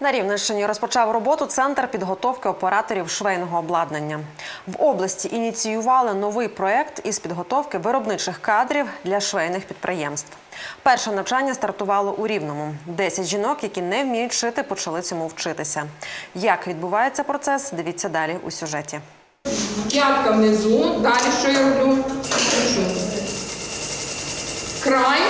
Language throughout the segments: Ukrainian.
На Рівненщині розпочав роботу центр підготовки операторів швейного обладнання. В області ініціювали новий проект із підготовки виробничих кадрів для швейних підприємств. Перше навчання стартувало у Рівному. Десять жінок, які не вміють шити, почали цьому вчитися. Як відбувається процес, дивіться далі у сюжеті. П'ятка внизу. Далі що я роблю? Край.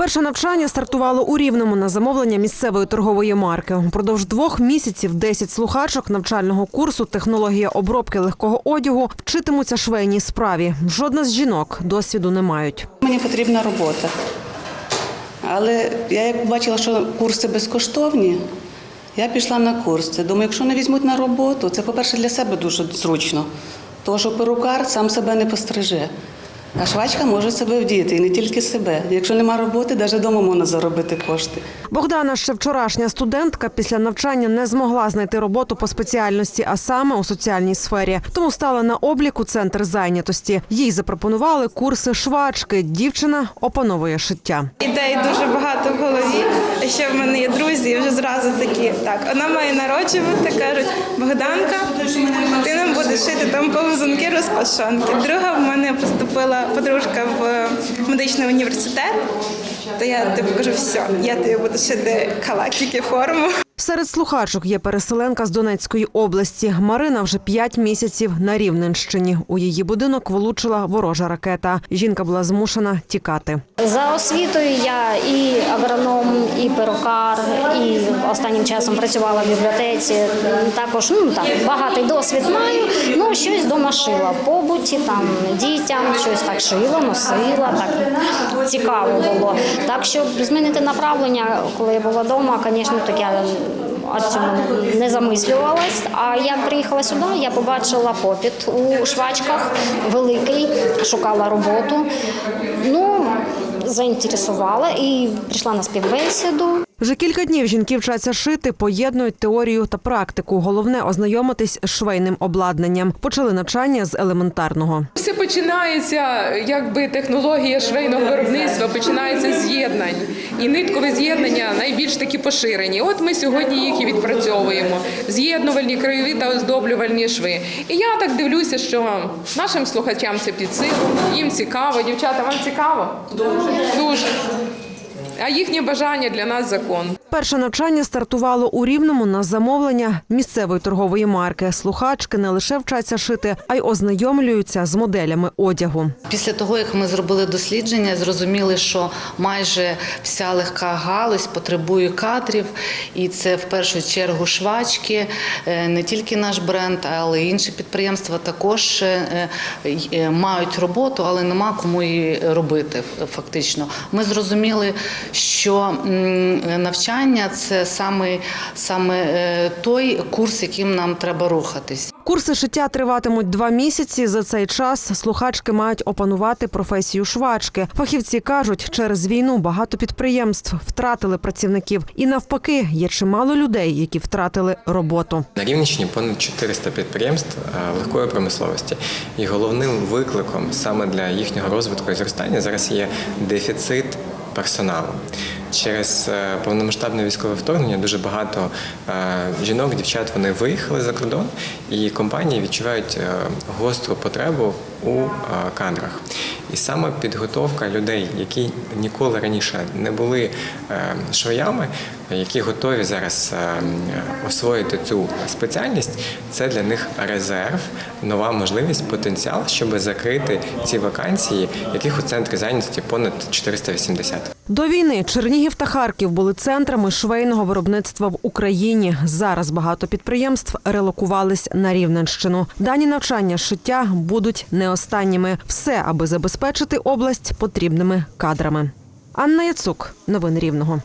Перше навчання стартувало у Рівному на замовлення місцевої торгової марки. Упродовж двох місяців 10 слухачок навчального курсу Технологія обробки легкого одягу вчитимуться швейній справі. Жодна з жінок досвіду не мають. Мені потрібна робота. Але я як бачила, що курси безкоштовні, я пішла на курси. Думаю, якщо не візьмуть на роботу, це, по-перше, для себе дуже зручно. Тому що перукар сам себе не постриже. А швачка може себе вдіяти і не тільки себе. Якщо нема роботи, навіть вдома можна заробити кошти. Богдана, ще вчорашня студентка, після навчання не змогла знайти роботу по спеціальності, а саме у соціальній сфері. Тому стала на обліку центр зайнятості. Їй запропонували курси швачки. Дівчина опановує шиття. Ідей дуже багато в голові. Ще в мене є друзі, і вже зразу такі. Так, вона має народжувати, кажуть, Богданка, ти нам будеш шити там повзунки розпашонки. Друга в мене поступила подружка в медичний університет. То я типу кажу, все, я тобі буду шити халатики форму. Серед слухачок є переселенка з Донецької області. Марина вже п'ять місяців на Рівненщині. У її будинок влучила ворожа ракета. Жінка була змушена тікати. За освітою я і агроном, і перукар, і останнім часом працювала в бібліотеці. Також ну так багатий досвід маю. Щось дома шила в побуті, там дітям щось так шила, носила. Так цікаво було. Так що змінити направлення, коли я була вдома, звісно, так я о цьому не замислювалась. А як приїхала сюди, я побачила попіт у швачках великий, шукала роботу. Ну, заінтересувала і прийшла на співбесіду. Вже кілька днів жінки вчаться шити, поєднують теорію та практику. Головне ознайомитись з швейним обладнанням. Почали навчання з елементарного. Все починається, якби технологія швейного виробництва починається з з'єднань. І ниткові з'єднання найбільш такі поширені. От ми сьогодні їх і відпрацьовуємо. З'єднувальні, краєві та оздоблювальні шви. І я так дивлюся, що нашим слухачам це під силу, їм цікаво. Дівчата, вам цікаво? Дуже. Дуже. А їхнє бажання для нас закон. Перше навчання стартувало у Рівному на замовлення місцевої торгової марки. Слухачки не лише вчаться шити, а й ознайомлюються з моделями одягу. Після того, як ми зробили дослідження, зрозуміли, що майже вся легка галузь потребує кадрів, і це в першу чергу швачки, Е, не тільки наш бренд, але й інші підприємства також е, е, мають роботу, але нема кому її робити фактично. Ми зрозуміли, що навчання це саме, саме е, той курс, яким нам треба рухатись. Курси шиття триватимуть два місяці. За цей час слухачки мають опанувати професію швачки. Фахівці кажуть, через війну багато підприємств втратили працівників, і навпаки, є чимало людей, які втратили роботу. На Рівненщині понад 400 підприємств е, легкої промисловості. І головним викликом саме для їхнього розвитку і зростання зараз є дефіцит персоналу. Через е, повномасштабне військове вторгнення дуже багато е, жінок, дівчат вони виїхали за кордон, і компанії відчувають е, гостру потребу у кадрах. І саме підготовка людей, які ніколи раніше не були е, швеями, які готові зараз е, освоїти цю спеціальність, це для них резерв, нова можливість, потенціал, щоб закрити ці вакансії, яких у центрі зайнятості понад 480. До війни Чернігів та Харків були центрами швейного виробництва в Україні. Зараз багато підприємств релокувались на Рівненщину. Дані навчання шиття будуть не останніми. Все, аби забезпечити область потрібними кадрами. Анна Яцук, новини Рівного.